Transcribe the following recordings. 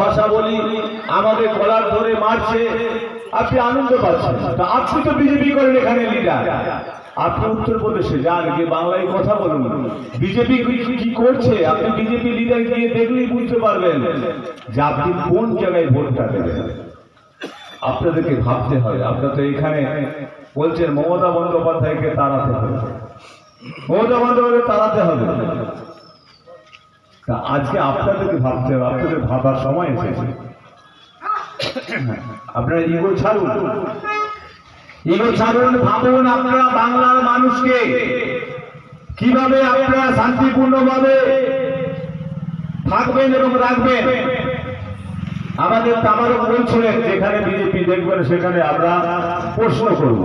ভাষা বলি, আমাদের কলার ধরে মারছে, আপনি আনন্দ পাচ্ছেন। তা আপনি তো বিজেপি করেন এখানে লিডার আপনি উত্তরপ্রদেশে যান, গিয়ে বাংলায় কথা বলুন। বিজেপি কি করছে? আপনি বিজেপি লিডার গিয়ে দেখলেই বুঝতে পারবেন যে আপনি কোন জায়গায় ভোটটা দেবেন। আপনাদেরকে ভাবতে হয়, আপনার তো এখানে বলছেন মমতা বন্দ্যোপাধ্যায়কে তাড়াতে হবে। মমতা বন্দ্যোপাধ্যায় তাড়াতে হবে। আজকে আপনাদেরকে ভাবতে হবে, আপনাদের ভাবার সময় এসেছে। আপনারা ইগো ছাড়ুন। ইগো ছাড়ুন, ভাবুন আপনারা বাংলার মানুষকে। কীভাবে আপনারা শান্তিপূর্ণভাবে থাকবেন এবং রাখবেন? আমাদের তামারও বলছিলেন যেখানে বিজেপি দেখবেন, সেখানে আমরা প্রশ্ন করব।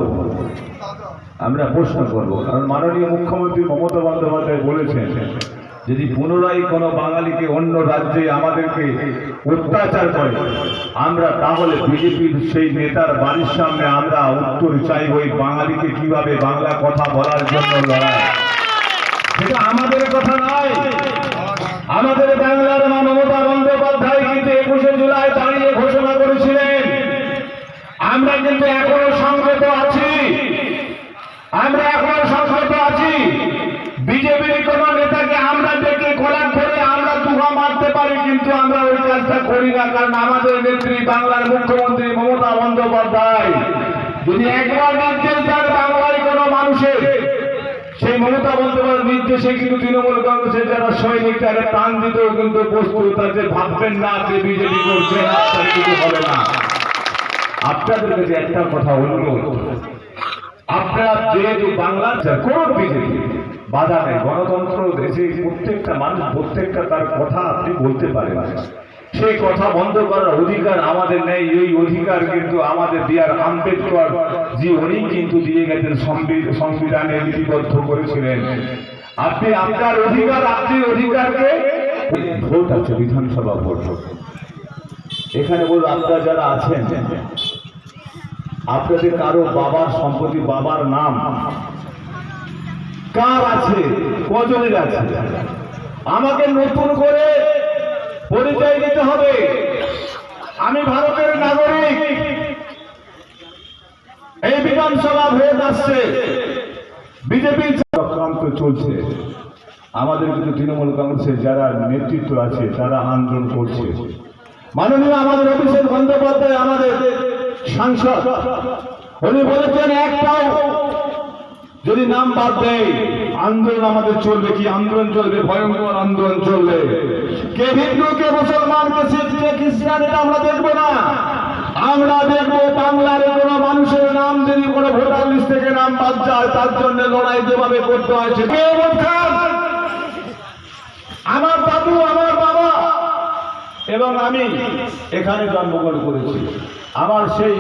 আমরা প্রশ্ন করব, কারণ মাননীয় মুখ্যমন্ত্রী মমতা বন্দ্যোপাধ্যায় বলেছেন যদি পুনরায় কোনো বাঙালিকে অন্য রাজ্যে আমাদেরকে অত্যাচার করে, আমরা তাহলে বিজেপির সেই নেতার বাড়ির সামনে আমরা উত্তর চাইব ওই বাঙালিকে কীভাবে বাংলা কথা বলার জন্য লড়াই। সেটা আমাদের কথা নয়। আমাদের বাংলার মা মমতা বন্দ্যোপাধ্যায় কিন্তু একুশে জুলাই দাঁড়িয়ে ঘোষণা করেছিলেন। আমরা কিন্তু এখনও সংগত আছি। আমরা করি না কারণ আমাদের নেত্রী বাংলার মুখ্যমন্ত্রী মমতা বন্দ্যোপাধ্যায়। যদি একবার নির্দেশ দেন বাংলার কোনো মানুষের, সেই মমতা বন্দ্যোপাধ্যায়ের নির্দেশে কিন্তু তৃণমূল কংগ্রেসের যারা সৈনিক, তারা প্রাণ দিতেও কিন্তু প্রস্তুত আছে। ভাববেন না যে বিজেপি করছে কিছু হবে না। আপনাদের কাছে একটা কথা অনুরোধ। আপনারা যেহেতু বাংলার কোন বিজেপি, বাধা নেই। গণতন্ত্র দেশে প্রত্যেকটা মানুষ, প্রত্যেকটা তার কথা আপনি বলতে পারেন। সেই কথা বন্ধ করার অধিকার আমাদের নেই। এই অধিকার কিন্তু আমাদের বিআর আম্বেদকর। যে উনি কিন্তু দিয়ে গেছেন সংবিধানে লিপিবদ্ধ করেছিলেন। আপনি আপনার অধিকার, আপনি অধিকারকে ভোট আছে, বিধানসভা ভোট। এখানে বলব আপনারা যারা আছেন, আপনাদের কারও বাবার সম্পত্তি, বাবার নাম কার আছে? কজনের আছে? আমাকে নতুন করে পরিচয় দিতে হবে। আমি ভারতের নাগরিক। এই বিধানসভা ভোট আসছে। বিজেপির চক্রান্ত চলছে। আমাদের কিন্তু তৃণমূল কংগ্রেসের যারা নেতৃত্ব আছে, তারা আন্দোলন করছে। মাননীয় আমাদের অভিষেক বন্দ্যোপাধ্যায়, আমাদের সাংসদ, উনি বলেছেন, একটাও যদি নাম বাদ দেয়, আন্দোলন আমাদের চলবে কি? আন্দোলন চলবে, ভয়ঙ্কর আন্দোলন চলবে। কে হিন্দু, কে মুসলমান, কে শিখ, কে খ্রিস্টান, এটা আমরা দেখব না। আমরা দেখব বাংলার কোন মানুষের নাম যদি কোনো ভোটার লিস্ট থেকে নাম বাদ যায়, তার জন্য লড়াই যেভাবে করতে হয় খান? আমার দাদু, আমার বাবা এবং আমি এখানে জন্মগ্রহণ করেছি। আমার সেই